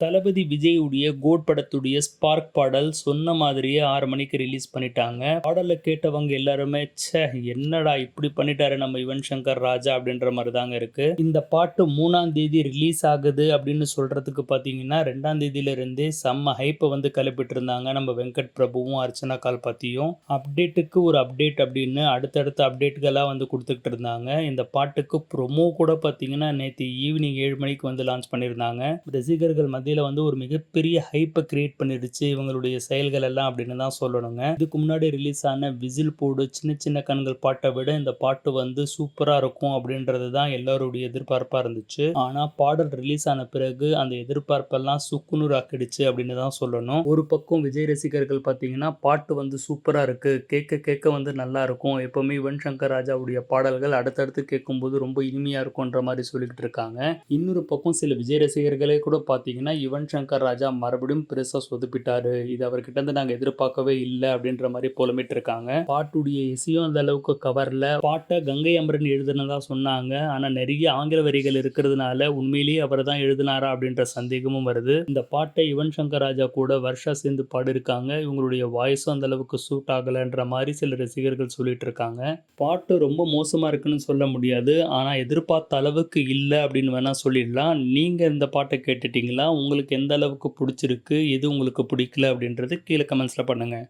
தளபதி விஜயுடைய கோட் படத்துடைய ஸ்பார்க் பாடல் சொன்ன மாதிரியே ஆறு மணிக்கு ரிலீஸ் பண்ணிட்டாங்க. பாடலை கேட்டவங்க எல்லாருமே ச்சே என்னடா இப்படி பண்ணிட்டாரு நம்ம யுவன் சங்கர் ராஜா? அப்படின்ற மாதிரி தாங்க இருக்கு. இந்த பாட்டு மூணாம் தேதி ரிலீஸ் ஆகுது அப்படின்னு சொல்றதுக்கு பார்த்தீங்கன்னா ரெண்டாம் தேதியில இருந்தே செம்ம ஹைப்பை வந்து கிளப்பிட்டு இருந்தாங்க நம்ம வெங்கட் பிரபுவும் அர்ச்சனா கால் பத்தியும் அப்டேட்டுக்கு ஒரு அப்டேட் அப்படின்னு அடுத்தடுத்த அப்டேட்டுகளாக வந்து கொடுத்துக்கிட்டு இருந்தாங்க இந்த பாட்டுக்கு ப்ரொமோ கூட பார்த்தீங்கன்னா நேற்று ஈவினிங் ஏழு மணிக்கு வந்து லான்ச் பண்ணியிருந்தாங்க. ரசிகர்கள் மத்திய மத்தியில் வந்து ஒரு மிகப்பெரிய ஹைப்பை கிரியேட் பண்ணிடுச்சு இவங்களுடைய செயல்கள் எல்லாம் அப்படின்னு தான் சொல்லணுங்க. இதுக்கு முன்னாடி ரிலீஸ் ஆன விசில் போடு சின்ன சின்ன கண்கள் பாட்டை விட இந்த பாட்டு வந்து சூப்பராக இருக்கும் அப்படின்றது தான் எல்லாருடைய எதிர்பார்ப்பாக இருந்துச்சு. ஆனால் பாடல் ரிலீஸ் ஆன பிறகு அந்த எதிர்பார்ப்பெல்லாம் சுக்குநூறு ஆக்கிடுச்சு அப்படின்னு தான் சொல்லணும். ஒரு பக்கம் விஜய் ரசிகர்கள் பார்த்தீங்கன்னா பாட்டு வந்து சூப்பராக இருக்குது கேட்க கேட்க வந்து நல்லா இருக்கும். எப்போவுமே யுவன் சங்கர் ராஜாவுடைய பாடல்கள் அடுத்தடுத்து கேட்கும்போது ரொம்ப இனிமையாக இருக்கும்ன்ற மாதிரி சொல்லிக்கிட்டு இருக்காங்க. இன்னொரு பக்கம் சில விஜய் ரசிகர்களே கூட பார்த்தீங்கன்னா யுவன் சங்கர் ராஜா மறுபடியும் பெருசாக சொதுப்பிட்டாரு. இது அவர்கிட்ட இருந்து நாங்கள் எதிர்பார்க்கவே இல்லை அப்படின்ற மாதிரி புலமிட்டு இருக்காங்க பாட்டுடைய இசையும் அந்த அளவுக்கு கவர்ல. பாட்டை கங்கை அமரன் எழுதுனதா சொன்னாங்க. ஆனால் நிறைய ஆங்கில வரிகள் இருக்கிறதுனால உண்மையிலேயே அவர் தான் எழுதினாரா அப்படின்ற சந்தேகமும் வருது. இந்த பாட்டை யுவன் சங்கர் ராஜா கூட வருஷா சேர்ந்து பாடிருக்காங்க இவங்களுடைய வாய்ஸும் அந்த அளவுக்கு சூட் ஆகலைன்ற மாதிரி சில ரசிகர்கள் சொல்லிட்டு இருக்காங்க பாட்டு ரொம்ப மோசமாக இருக்குன்னு சொல்ல முடியாது. ஆனால் எதிர்பார்த்த அளவுக்கு இல்லை அப்படின்னு வேணா சொல்லிடலாம். நீங்கள் இந்த பாட்டை கேட்டுட்டீங்களா? உங்களுக்கு எந்த அளவுக்கு பிடிச்சிருக்கு எது உங்களுக்கு பிடிக்கல அப்படின்றது கீழே கமெண்ட்ஸில் பண்ணுங்கள்